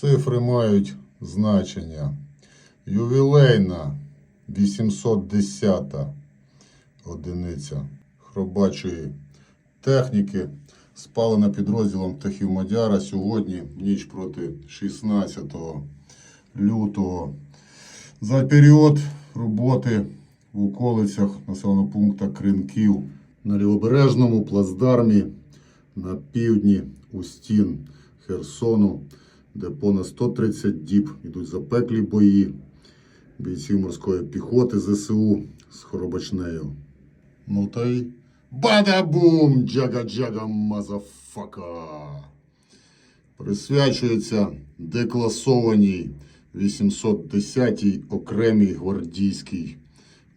Цифри мають значення. Ювілейна 810 одиниця хробачої техніки, спалена підрозділом птахів Мадяра сьогодні, ніч проти 16 лютого. За період роботи в околицях населеного пункту Кринків на лівобережному плацдармі на півдні у стін Херсону, де понад 130 діб йдуть запеклі бої бійців морської піхоти ЗСУ з Хоробачнею. Ну та й бада-бум! Джага-джага мазафака! Присвячується декласованій 810-й окремій гвардійській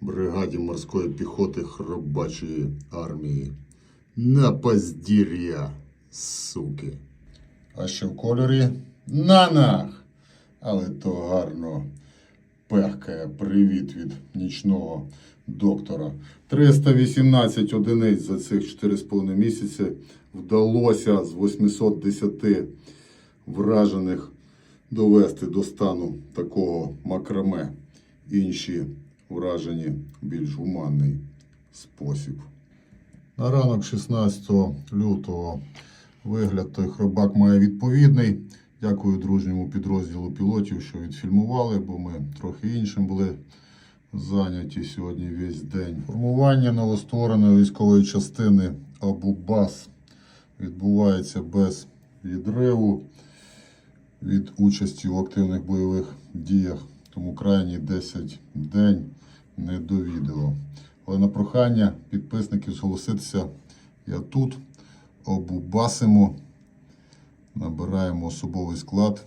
бригаді морської піхоти Хробачої армії. На поздір'я, суки. А ще в кольорі нанах. Але то гарно пехкає привіт від нічного доктора. 318 одиниць за цих 4,5 місяці вдалося з 810 вражених довести до стану такого макраме. Інші вражені більш гуманний спосіб. На ранок 16 лютого вигляд той хробак має відповідний. Дякую дружньому підрозділу пілотів, що відфільмували, бо ми трохи іншим були зайняті сьогодні весь день. Формування новоствореної військової частини Абубас відбувається без відриву від участі в активних бойових діях, тому крайні 10 день не до відео. Але на прохання підписників зголоситися я тут обубасимо, набираємо особовий склад,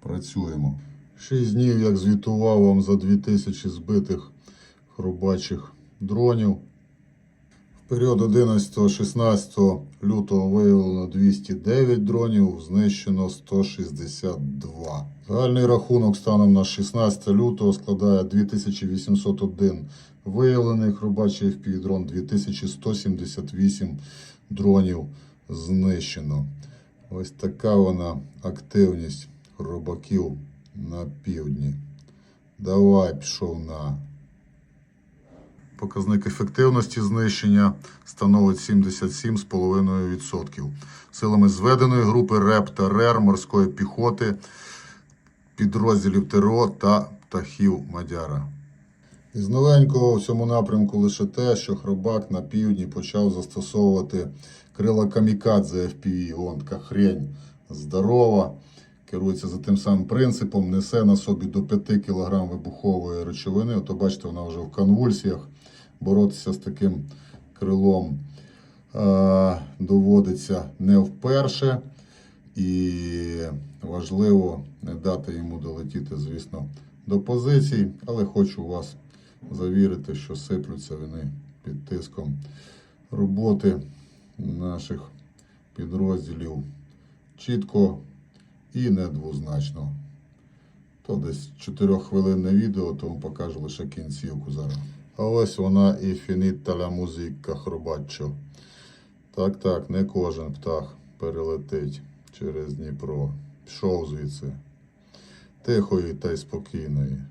працюємо. Шість днів, як звітував вам за 2000 збитих хробачих дронів. В період 11-16 лютого виявлено 209 дронів, знищено 162. Загальний рахунок станом на 16 лютого складає 2801 виявлений хробачий FPV-дрон, 2178 дронів знищено. Ось така вона активність хробаків на півдні. Давай пішов на. Показник ефективності знищення становить 77,5%. Силами зведеної групи РЕП та РЕР морської піхоти, підрозділів ТРО та птахів Мадяра. Із новенького в цьому напрямку лише те, що Хробак на півдні почав застосовувати крила камікадзе FPV. Вон така хрень здорова. Керується за тим самим принципом, несе на собі до 5 кг вибухової речовини. Ото бачите, вона вже в конвульсіях. Боротися з таким крилом е, доводиться не вперше. І важливо не дати йому долетіти, звісно, до позицій, але хочу вас завірити, що сиплються вони під тиском роботи наших підрозділів чітко і недвозначно. То десь 4-хвилинне відео, тому покажу лише кінцівку зараз. А ось вона і фініта ля музика хробаччо. Так, так, не кожен птах перелетить через Дніпро. Пішов звідси. Тихої та й спокійної.